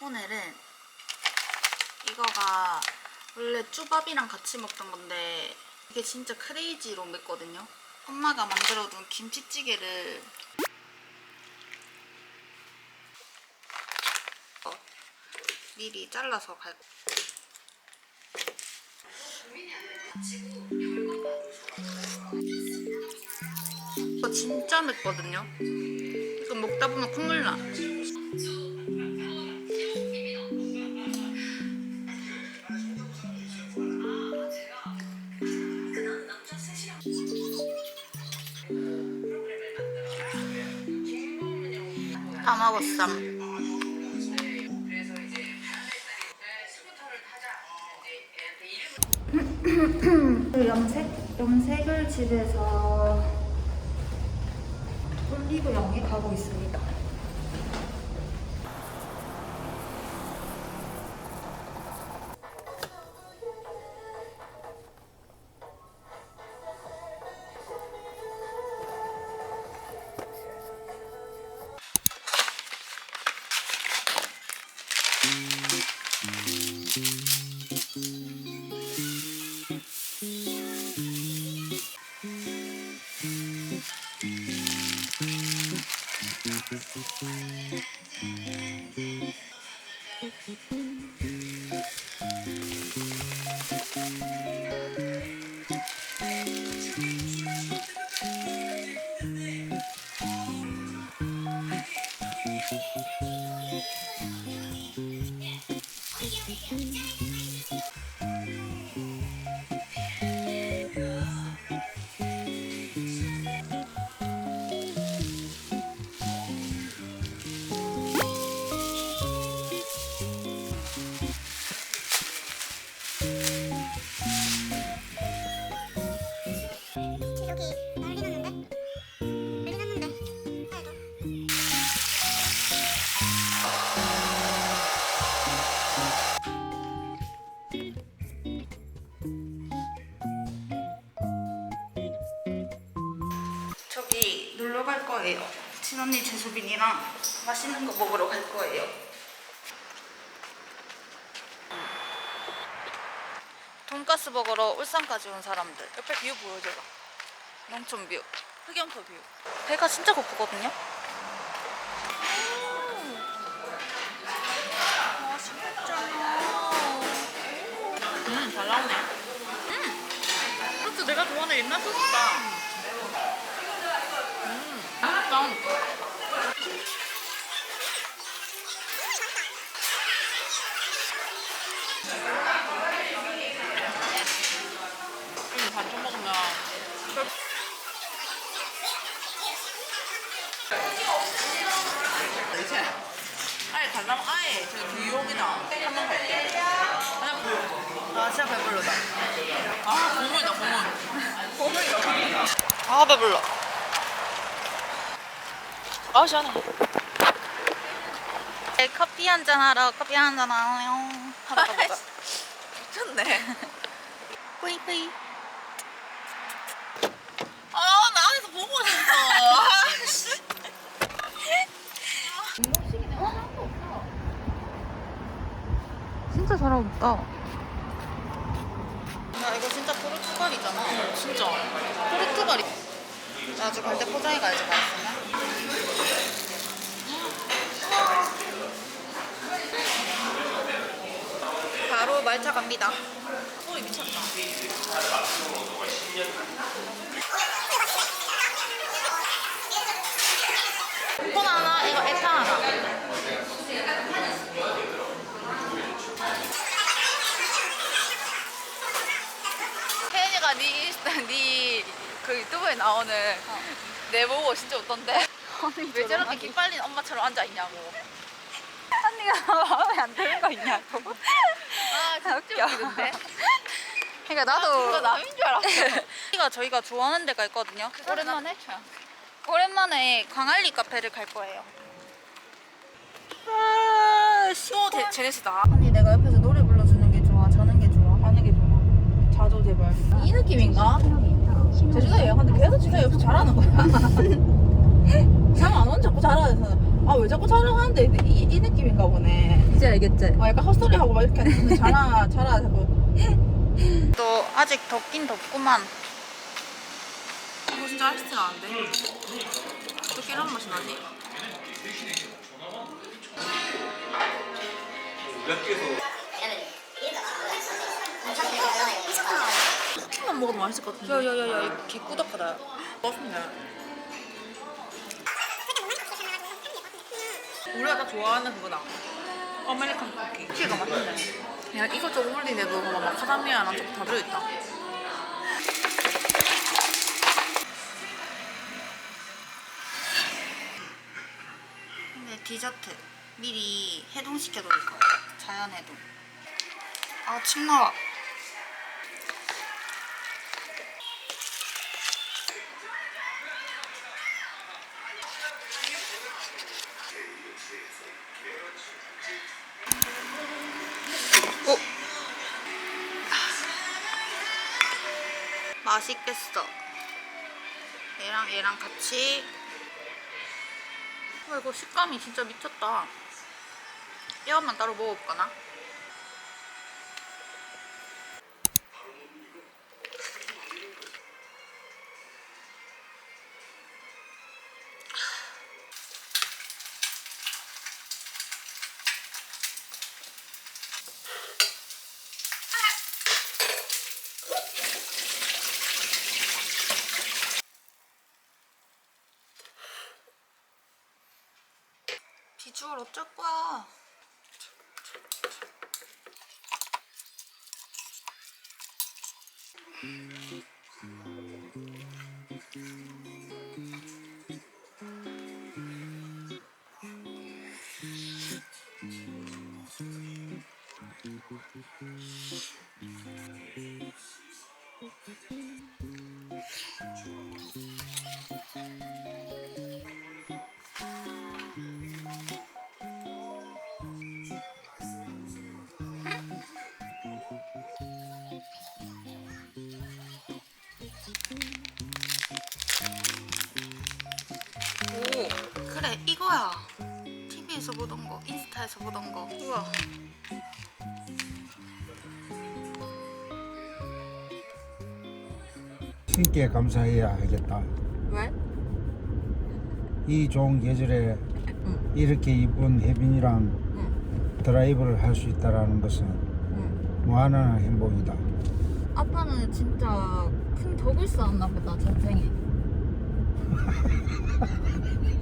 오늘은 이거가 원래 쭈밥이랑 같이 먹던 건데 이게 진짜 크레이지로 맵거든요. 엄마가 만들어둔 김치찌개를 어, 미리 잘라서 갈 거. 이거 진짜 맵거든요. 이거 먹다 보면 콧물 나. 다 먹었어. 염색 염색을 집에서 올리브 영에 가고 있습니다. Thank you. 친언니 재수빈이랑 맛있는 거 먹으러 갈 거예요. 돈가스 먹으러 울산까지 온 사람들. 옆에 뷰 보여줘봐. 농촌 뷰. 흑염소 뷰. 배가 진짜 고프거든요. 음. 음, 잘 나오네. 음, 소스 내가 좋아하는 옛날 소스다. 저 뉴욕이나 한번 갈게. 그냥 아 진짜 배불러다. 아 국물이다 국물. 국물이다. 아 배불러. 아 시원해. 네, 커피 한 잔 하러 커피 한 잔 하요. 하러 가보자. 미쳤네. 뿌이뿌이. 아, 나 안에서 보고 있어. 아씨. 사람 없다. 나 이거 진짜 포르투갈이잖아. 진짜. 포르투갈이. 나중에 갈때 포장해 가야지 맛있으면. 바로 말차 갑니다. 소리 미쳤다. 콘 하나, 이거 에탄 하나. 혜연이가 네 인스타, 네그 유튜브에 나오는 내 보고 진짜 웃던데? 왜 저렇게 기 빨린 엄마처럼 앉아 있냐고. 언니가 마음에 안 드는 거 있냐고. 아, 진짜 웃기던데? 그러니까 나도. 그거 남인 줄 알았어. 여기가 저희가 좋아하는 데가 있거든요. 오랜만에? 오랜만에 광안리 카페를 갈 거예요. 아, 또 제- 제네시다. 언니 내가 옆에서 노래 불러주는 게 좋아, 자는 게 좋아, 하는 게 자줘 제발. 이 느낌인가? 제주도예요. 근데 계속 지가 옆에서 잘하는 거야. 잠안 오면 자꾸 잘하는 아왜 자꾸 촬영하는데 이, 이 느낌인가 보네 이제 알겠지? 어, 약간 헛소리 하고 막 이렇게 하는데 자라 자라 자꾸 또 아직 덥긴 덥구만 이거 진짜 아이스티 나는데 어떻게 이런 맛이 나지? 쿠키만 먹어도 맛있을 것 같은데 야야야야 개꾸덕하다. 맛있네 우리가 다 좋아하는 그거다 아메리칸 쿠키. 쿠키가 맛있네. 야 이것저것 올리네도 막 마카다미아랑 조금 다 들어있다. 근데 디저트 미리 해동시켜놓을까 자연 해동 아침 나와 맛있겠어. 얘랑 얘랑 같이. 어, 이거 식감이 진짜 미쳤다. 뼈만 따로 먹어볼까나? 어쩔 거야? TV에서 보던 거, 인스타에서 보던 거. 우와. 신께 감사해야 하겠다. 왜? 이 좋은 계절에 응. 이렇게 이쁜 혜빈이랑 응. 드라이브를 할 수 있다라는 것은 응. 무한한 행복이다. 아빠는 진짜 큰 덕을 쌓았나 보다 전생에.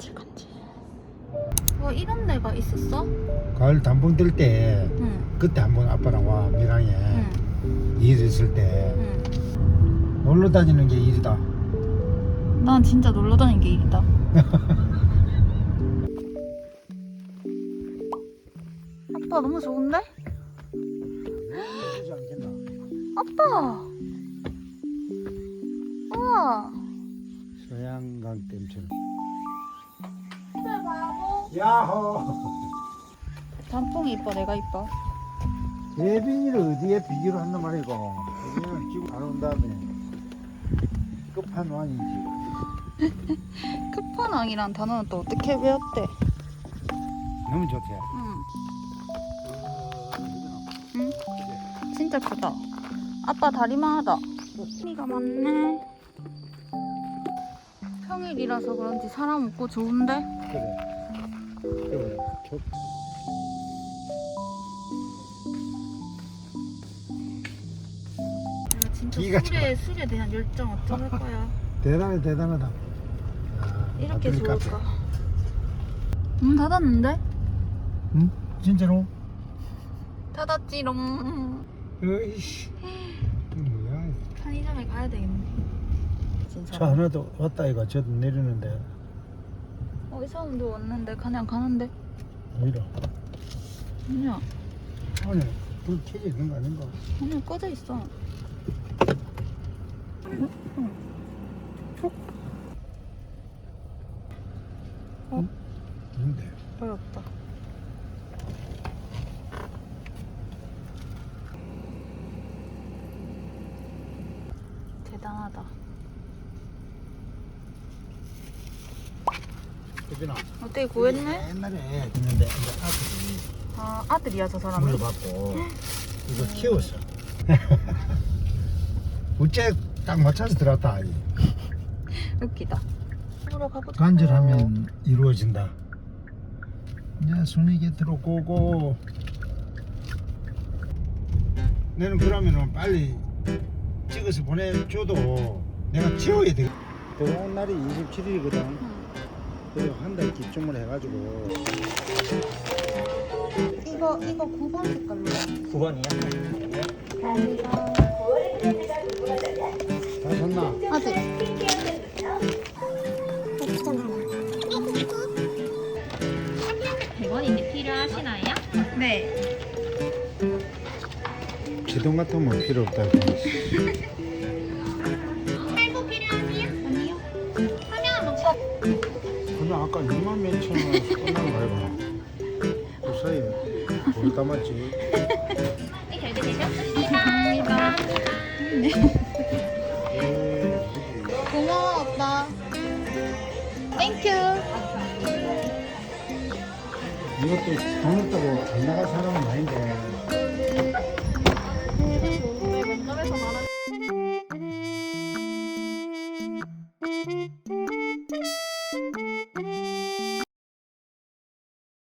간질간질. 와 이런 데가 있었어? 가을 단풍 뜰때 응. 그때 한번 아빠랑 와 밀양에 응. 일 있을 때 응. 놀러 다니는 게 일이다. 난 진짜 놀러 다니는 게 일이다. 아빠 너무 좋은데? 아빠! 우와! 서양강 댐처럼. 야호! 단풍이 이뻐, 내가 이뻐. 혜빈이를 어디에 비교를 한단 말이고 혜빈이는 지금 안 온 다음에 끝판왕이지. 끝판왕이란 단어는 또 어떻게 배웠대? 너무 좋대. 응. 응? 진짜 크다. 아빠 다리만 하다. 소리가 많네. 평일이라서 그런지 사람 없고 좋은데? 그래. 그래. 좋. 내가 진짜 기가 술에, 술에 대한 열정 어쩌할 거야. 대단해 대단하다. 아, 이렇게 좋을까? 앞에. 문 닫았는데? 응? 진짜로? 닫았지롱. 으이씨. 뭐야? 편의점에 가야 되겠네. 진짜. 차 하나도 왔다 이거 저도 내리는데 어, 이 사람도 왔는데 그냥 가는데. 오히려 아니야. 아니 불 켜져 있는 거 아닌가? 아니야, 꺼져 있어. 근데 어렵다. 다리마다. 혜빈아 어떻게 구했네? 옛날에 했는데 이제 아들 아 아들이야 저 사람이. 물어봤고 이거 키웠어 우째 딱 맞춰서 들어왔다 아이 웃기다. 보러 가보자. 간절하면 이루어진다 이제 순이 곁으로 고고 내는 그러면은 빨리 찍어서 보내줘도 내가 지워야 돼 들어온 날이 27일이거든 응. 그리고 한달 기점을 해가지고 이거 이거 9번 색깔로. 9번이야? 감사합니다. 다 샀나? 아직. 이제 필요하시나요? 네. 지동 같은 건 필요 없다고 아까 2만 몇천 원에서 끝난 거 알고 그 사이에 뭘 담았지? 결제 되셨습니다. 고마워 오빠. 땡큐. 이것도 돈 없다고 안 나갈 사람은 아닌데